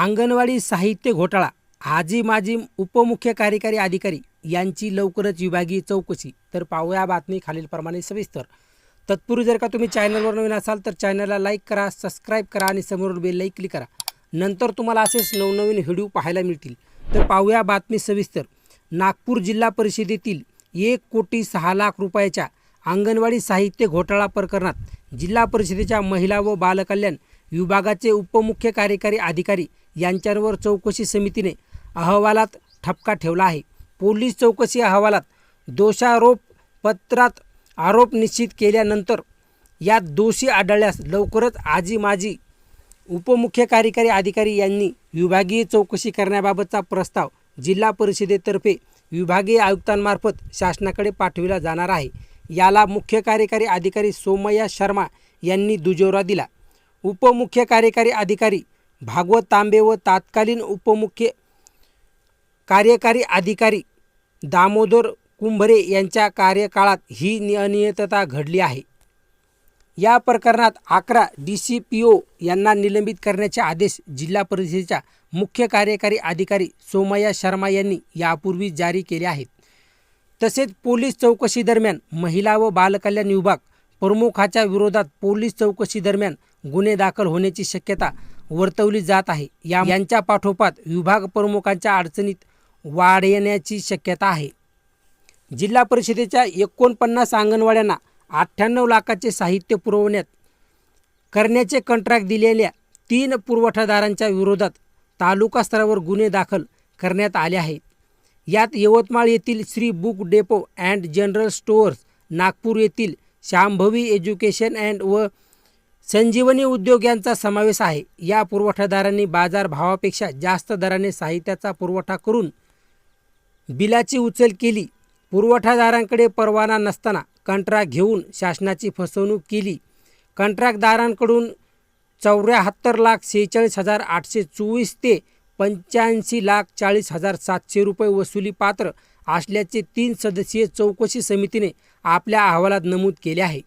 अंगणवाडी साहित्य घोटाळा आजी माजी उपमुख्य कार्यकारी अधिकारी यांची लवकरच विभागीय चौकशी. तर पाहूया बातमी खालीलप्रमाणे सविस्तर. तत्पूर्वी जर का तुम्ही चॅनलवर नवीन असाल तर चॅनलला लाईक करा सबस्क्राईब करा आणि समोर बेल क्लिक करा. नंतर तुम्हाला असेच नवनवीन व्हिडिओ पाहायला मिळतील. तर पाहूया बातमी सविस्तर. नागपूर जिल्हा परिषदेतील एक कोटी सहा लाख रुपयाच्या अंगणवाडी साहित्य घोटाळा प्रकरणात जिल्हा परिषदेच्या महिला व बालकल्याण विभागाचे उपमुख्य कार्यकारी अधिकारी यांच्यावर चौकशी समितीने अहवालात ठपका ठेवला आहे. पोलीस चौकशी अहवालात दोषारोप पत्रात आरोप निश्चित केल्यानंतर यात दोषी आढळल्यास लवकरच आजी माजी उपमुख्य कार्यकारी अधिकारी यांनी विभागीय चौकशी करण्याबाबतचा प्रस्ताव जिल्हा परिषदेतर्फे विभागीय आयुक्तांमार्फत शासनाकडे पाठविला जाणार आहे. याला मुख्य कार्यकारी अधिकारी सोमय्या शर्मा यांनी दुजोरा दिला. उपमुख्य कार्यकारी अधिकारी भागवत तांबे व तात्कालीन उपमुख्य कार्यकारी अधिकारी दामोदर कुंभरे यांच्या कार्यकाळात ही नि- घडली आहे. या प्रकरणात अकरा डी सी पी ओ यांना निलंबित करण्याचे आदेश जिल्हा परिषदेच्या मुख्य कार्यकारी अधिकारी सोमय्या शर्मा यांनी यापूर्वी जारी केले आहेत. तसेच पोलीस चौकशी दरम्यान महिला व बालकल्याण विभाग प्रमुखाच्या विरोधात पोलीस चौकशी दरम्यान गुन्हे दाखल होण्याची शक्यता वर्तवली जात आहे. या यांच्या पाठोपाठ विभाग प्रमुखांच्या अडचणीत वाढ येण्याची शक्यता आहे. जिल्हा परिषदेच्या एकोणपन्नास अंगणवाड्यांना अठ्ठ्याण्णव लाखाचे साहित्य पुरवण्यात करण्याचे कंत्राट दिलेल्या तीन पुरवठादारांच्या विरोधात तालुका स्तरावर गुन्हे दाखल करण्यात आले आहेत. यात यवतमाळ येथील Shri book depot and general stores Nagpur येथील शांभवी एज्युकेशन अँड व संजीवनी उद्योग यांचा समावेश आहे. या पुरवठादारांनी बाजार भावापेक्षा जास्त दराने साहित्याचा पुरवठा करून बिलाची उचल केली. पुरवठादारांकडे परवाना नसताना कंत्राट घेऊन शासनाची फसवणूक केली. कंत्राटदारांकडून चौऱ्याहत्तर लाख सेहेचाळीस हजार आठशे चोवीस ते पंच्याऐंशी लाख चाळीस हजार सातशे रुपये वसुली पात्र असल्याचे तीन सदस्यीय चौकशी समितीने आपल्या अहवालात नमूद केले आहे.